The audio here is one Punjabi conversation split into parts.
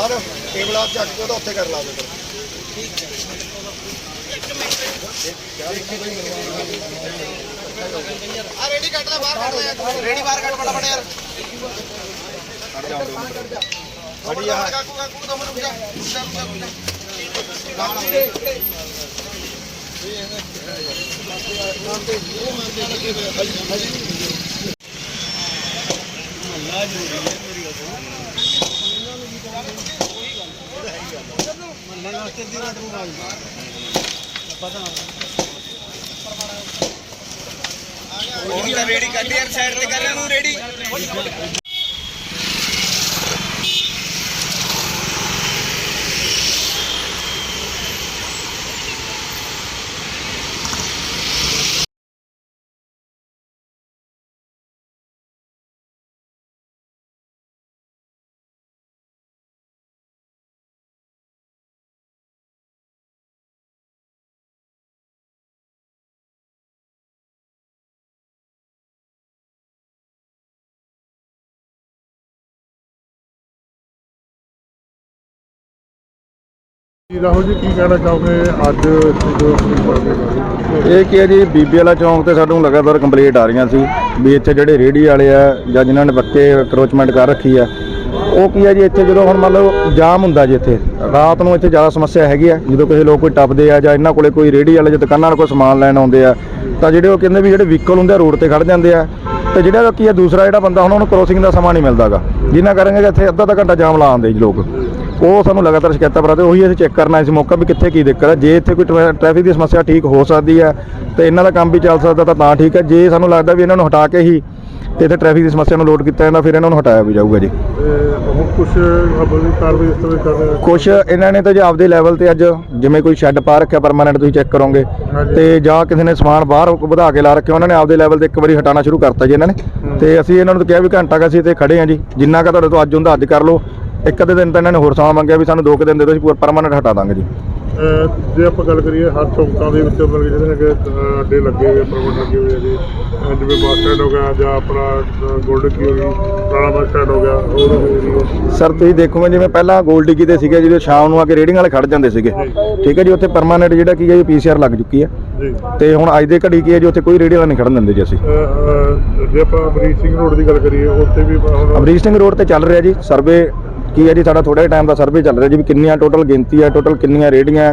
ਚੱਕ ਕੇ ਉਹਦਾ ਉੱਥੇ ਕਰ ਲਾ ਦੇ ਫਿਰ ਆ ਰੇੜੀ ਕੱਟ ਲੈ ਬਾਹਰ ਕੱਢ ਲੈ ਰੇੜੀ ਬਾਹਰ ਕੱਢ ਫਟਾਫਟ ਯਾਰ ਖੜੀ ਆ ਕਾਕੂ ਕਾਕੂ ਦੋ ਮਿੰਟ ਰੁਕ ਜਾ ਰੁਕ ਜਾ, ਰੁਕ ਜਾ, ਰੁਕ ਜਾ ਉਹ ਤਾਂ ਰੇੜੀ ਕੱਢ ਯਾਰ ਸਾਈਡ ਤੇ ਕਰ ਇਹਨੂੰ ਰੇੜੀ ਰਾਹੁਲ ਜੀ, ਕੀ ਕਹਿਣਾ ਚਾਹੋਗੇ ਅੱਜ ਜੋ ਇਹ ਕੀ ਹੈ ਜੀ, ਬੀਬੀ ਵਾਲਾ ਚੌਂਕ ਤੇ ਸਾਨੂੰ ਲਗਾਤਾਰ ਕੰਪਲੇਂਟ ਆ ਰਹੀਆਂ ਸੀ ਵੀ ਇੱਥੇ ਜਿਹੜੇ ਰੇੜੀ ਵਾਲੇ ਆ ਜਾਂ ਜਿਨ੍ਹਾਂ ਨੇ ਬੱਕੇ ਕਰੋਚਮੈਂਟ ਕਰ ਰੱਖੀ ਆ, ਉਹ ਕੀ ਹੈ ਜੀ, ਇੱਥੇ ਜਦੋਂ ਹੁਣ ਮਤਲਬ ਜਾਮ ਹੁੰਦਾ ਜੀ ਇੱਥੇ, ਰਾਤ ਨੂੰ ਇੱਥੇ ਜ਼ਿਆਦਾ ਸਮੱਸਿਆ ਹੈਗੀ ਆ, ਜਦੋਂ ਕਿਸੇ ਲੋਕ ਕੋਈ ਟੱਪਦੇ ਆ ਜਾਂ ਇਹਨਾਂ ਕੋਲੇ ਕੋਈ ਰੇੜੀ ਵਾਲੇ ਜਾਂ ਦੁਕਾਨਾਂ ਵਾਲੇ ਕੋਈ ਸਮਾਨ ਲੈਣ ਆਉਂਦੇ ਆ, ਤਾਂ ਜਿਹੜੇ ਉਹ ਕਹਿੰਦੇ ਵੀ ਜਿਹੜੇ ਵਹੀਕਲ ਹੁੰਦੇ ਆ, ਰੋਡ ਤੇ ਖੜ ਜਾਂਦੇ ਆ, ਤੇ ਜਿਹੜਾ ਕੀ ਆ ਦੂਸਰਾ ਜਿਹੜਾ ਬੰਦਾ ਹੁਣ ਉਹਨੂੰ ਕ੍ਰੋਸਿੰਗ ਦਾ ਸਮਾਂ ਨਹੀਂ ਮਿਲਦਾਗਾ, ਜਿੰਨਾ ਕਰਾਂਗੇ ਇੱਥੇ ਅੱਧਾ ਅੱਧਾ ਘੰਟਾ ਜਾਮ ਲਾ ਆਉਂਦੇ ਜੀ ਲੋਕ। ਉਹ ਸਾਨੂੰ ਲਗਾਤਾਰ ਸ਼ਿਕਾਇਤਾਂ ਪਰਾਤੇ ਉਹੀ ਅਸੀਂ ਚੈੱਕ ਕਰਨਾ ਇਸ ਮੌਕਾ ਵੀ ਕਿੱਥੇ ਕੀ ਦਿੱਕਤ ਹੈ। ਜੇ ਇੱਥੇ ਕੋਈ ਟਰੈ- ਟ੍ਰੈਫਿਕ ਦੀ ਸਮੱਸਿਆ ਠੀਕ ਹੋ ਸਕਦੀ ਹੈ ਤੇ ਇਹਨਾਂ ਦਾ ਕੰਮ ਵੀ ਚੱਲ ਸਕਦਾ ਤਾਂ ਤਾਂ ਠੀਕ ਹੈ। ਜੇ ਸਾਨੂੰ ਲੱਗਦਾ ਵੀ ਇਹਨਾਂ ਨੂੰ ਹਟਾ ਕੇ ਹੀ ਤੇ ਇੱਥੇ ਟ੍ਰੈਫਿਕ ਦੀ ਸਮੱਸਿਆ ਨੂੰ ਲੋਡ ਕੀਤਾ ਜਾਂਦਾ ਫਿਰ ਇਹਨਾਂ ਨੂੰ ਹਟਾਇਆ ਵੀ ਜਾਊਗਾ ਜੀ। ਹੁਣ ਕੁਝ ਅਮਲੀ ਕਾਰਵਾਈ ਇਸ ਤਰ੍ਹਾਂ ਕਰ ਰਹੇ ਹੋ? ਕੁਛ ਇਹਨਾਂ ਨੇ ਤਾਂ ਜੀ ਆਪਦੇ ਲੈਵਲ ਤੇ ਅੱਜ ਜਿਵੇਂ ਕੋਈ ਸ਼ੈੱਡ ਪਾ ਰੱਖਿਆ ਪਰਮਾਨੈਂਟ ਤੁਸੀਂ ਚੈੱਕ ਕਰੋਗੇ। ਤੇ ਜਾਂ ਕਿਸੇ ਨੇ ਸਮਾਨ ਬਾਹਰ ਵਧਾ ਕੇ ਲਾ ਰੱਖਿਆ ਉਹਨਾਂ ਨੇ ਆਪਦੇ ਲੈਵਲ ਤੇ ਇੱਕ ਵਾਰੀ ਹਟਾਉਣਾ ਸ਼ੁਰੂ ਕਰਤਾ ਜੀ ਇਹਨਾਂ ਨੇ। ਤੇ ਅਸੀਂ ਇਹਨਾਂ ਨੂੰ ਕਿਹਾ ਵੀ ਘੰਟਾ ਕੁ ਅਸੀਂ ਇੱਥੇ ਖੜੇ ਹਾਂ ਜੀ ਜਿੰਨਾ ਕਾ ਤੁਹਾਡੇ ਤੋਂ ਅੱਜ ਹੁੰਦਾ ਅੱਜ ਕਰ ਲਓ। ਇੱਕ ਅੱਧੇ ਦਿਨ ਤਾਂ ਇਹਨਾਂ ਨੇ ਹੋਰ ਸਮਾਂ ਮੰਗਿਆ ਵੀ ਸਾਨੂੰ ਦੋ ਕੁ ਦਿਨ ਦੇ ਦਿਓ ਅਸੀਂ ਪੂਰਾ ਪਰਮਾਨੈਂਟ ਹਟਾ ਦਾਂਗੇ ਜੀ। ਅਹ ਜੇ ਆਪਾਂ ਗੱਲ ਕਰੀਏ ਹਰ ਚੌਂਕਾਂ ਦੇ ਵਿੱਚ ਮਤਲਬ ਕਿ ਜਿਹੜੇ ਹੈਗੇ ਅਹ ਅੱਡੇ ਲੱਗੇ ਹੋਏ ਪ੍ਰਮੋਟ ਲੱਗੇ ਹੋਏ ਆ ਜੀ ਅਹ ਜਿਵੇਂ ਬੱਸ ਸਟੈਂਡ ਹੋ ਗਿਆ ਜਾਂ ਆਪਣਾ ਗੋਲਡਨ ਕੀ ਹੋ ਗਈ ਪੁਰਾਣਾ ਬੱਸ ਸਟੈਂਡ ਹੋ ਗਿਆ ਹੋਰ ਹੋ ਗਈ ਸਰ ਤੁਸੀਂ ਦੇਖੋਗੇ ਜਿਵੇਂ ਪਹਿਲਾਂ ਗੋਲਡ ਡਿੱਗੀ ਤੇ ਸੀਗੇ ਜਿਹੜੇ ਸ਼ਾਮ ਨੂੰ ਆ ਕੇ ਰੇਡਿੰਗ ਵਾਲੇ ਖੜ ਜਾਂਦੇ ਸੀਗੇ। ਠੀਕ ਹੈ ਜੀ ਉੱਥੇ ਪਰਮਾਨੈਂਟ ਜਿਹੜਾ ਕੀ ਹੈ ਜੀ ਪੀਸੀਆਰ ਲੱਗ ਚੁੱਕੀ ਹੈ। ਜੀ। ਤੇ ਹੁਣ ਅੱਜ ਦੇ ਘੜੀ ਕੀ ਹੈ ਜੀ ਉੱਥੇ ਕੋਈ ਰੇੜੀ ਵਾਲਾ ਨਹੀਂ ਖੜਨ ਦਿੰਦੇ ਜੀ ਅਸੀਂ। ਅਹ, ਅਹ, ਜੇ ਆਪਾਂ ਅਮਰੀਕ ਸਿੰਘ ਰੋਡ ਦੀ ਗੱਲ ਕਰੀਏ ਉੱਥੇ ਵੀ ਹੁਣ ਅਮਰੀਕ ਸਿੰਘ ਰੋਡ ਤੇ ਚੱਲ ਰਿਹਾ ਜੀ ਸਰਵੇ ਕੀ ਹੈ ਜੀ ਸਾਡਾ ਥੋੜਾ ਜਿਹਾ ਟਾਈਮ ਦਾ ਸਰਵੇ ਚੱਲ ਰਿਹਾ ਜੀ ਵੀ ਕਿੰਨੀਆਂ ਟੋਟਲ ਗਿਣਤੀ ਹੈ ਟੋਟਲ ਕਿੰਨੀਆਂ ਰੇੜੀਆਂ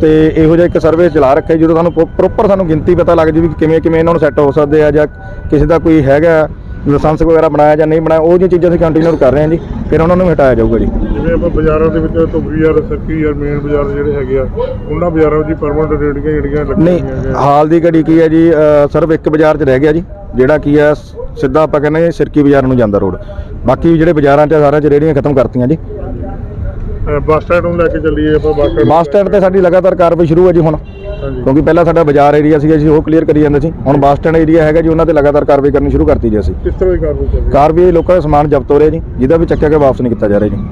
ਤੇ ਇਹੋ ਜਿਹਾ ਇੱਕ ਸਰਵੇ ਚਲਾ ਰੱਖਿਆ ਜਦੋਂ ਸਾਨੂੰ ਪ੍ਰੋਪਰ ਸਾਨੂੰ ਗਿਣਤੀ ਪਤਾ ਲੱਗ ਜੀ ਵੀ ਕਿਵੇਂ ਕਿਵੇਂ ਇਹਨਾਂ ਨੂੰ ਸੈੱਟ ਹੋ ਸਕਦੇ ਆ ਜਾਂ ਕਿਸੇ ਦਾ ਕੋਈ ਹੈਗਾ ਲਾਇਸੈਂਸ ਵਗੈਰਾ ਬਣਾਇਆ ਜਾਂ ਨਹੀਂ ਬਣਾਇਆ ਉਹ ਜਿਹੀਆਂ ਚੀਜ਼ਾਂ ਅਸੀਂ ਕੰਟੀਨਿਊ ਕਰ ਰਹੇ ਹਾਂ ਜੀ ਫਿਰ ਉਹਨਾਂ ਨੂੰ ਵੀ ਹਟਾਇਆ ਜਾਊਗਾ ਜੀ। ਜਿਵੇਂ ਆਪਾਂ ਬਾਜ਼ਾਰਾਂ ਦੇ ਵਿੱਚ ਧੁੱਬੀ ਯਾਰ ਸੱਕੀ ਯਾਰ ਮੇਨ ਬਾਜ਼ਾਰ ਜਿਹੜੇ ਹੈਗੇ ਆ ਉਹਨਾਂ ਬਾਜ਼ਾਰਾਂ ਵਿੱਚ ਪਰਮਨੈਂਟ ਰੇੜੀਆਂ ਜਿਹੜੀਆਂ ਲੱਗੀਆਂ ਨਹੀਂ ਹਾਲ ਦੀ ਘੜੀ ਕੀ ਹੈ ਜੀ ਸਿਰਫ ਇੱਕ ਬਾਜ਼ਾਰ 'ਚ ਰਹਿ ਗਿਆ ਜੀ। ਜਿਹੜਾ ਕੀ ਹੈ ਸਿੱਧਾ ਆਪਾਂ ਕਹਿੰਦੇ ਸਿਰਕੀ ਬਾਜ਼ਾਰ ਨੂੰ ਜਾਂਦਾ ਰੋਡ। ਬਾਕੀ ਜਿਹੜੇ ਬਾਜ਼ਾਰਾਂ 'ਚ ਸਾਰਿਆਂ 'ਚ ਰੇੜੀਆਂ ਖਤਮ ਕਰਤੀਆਂ ਜੀ। ਬੱਸ ਸਟੈਂਡ ਨੂੰ ਲੈ ਕੇ ਚੱਲੀਏ ਆਪਾਂ ਬੱਸ ਸਟੈਂਡ ਬੱਸ ਸਟੈਂਡ ਤੇ ਸਾਡੀ ਲਗਾਤਾਰ ਕਾਰਵਾਈ ਸ਼ੁਰੂ ਹੈ ਜੀ ਹੁਣ। ਕਿਉਂਕਿ ਪਹਿਲਾਂ ਸਾਡਾ ਬਾਜ਼ਾਰ ਏਰੀਆ ਸੀਗਾ ਜੀ ਉਹ ਕਲੀਅਰ ਕਰੀ ਜਾਂਦੇ ਸੀ। ਹੁਣ ਬੱਸ ਸਟੈਂਡ ਏਰੀਆ ਹੈਗਾ ਜੀ ਉਹਨਾਂ ਤੇ ਲਗਾਤਾਰ ਕਾਰਵਾਈ ਕਰਨੀ ਸ਼ੁਰੂ ਕਰਤੀ ਜੀ ਅਸੀਂ। ਕਿਸ ਤਰ੍ਹਾਂ ਦੀ ਕਾਰਵਾਈ ਚੱਲ ਰਹੀ ਹੈ? ਕਾਰਵਾਈ ਲੋਕਾਂ ਦਾ ਸਮਾਨ ਜ਼ਬਤ ਹੋ ਰਿਹਾ ਜੀ ਜਿਹਦਾ ਵੀ ਚੱਕਿਆ ਕੇ ਵਾਪਸ ਨਹੀਂ ਕੀਤਾ ਜਾ ਰਿਹਾ ਜੀ।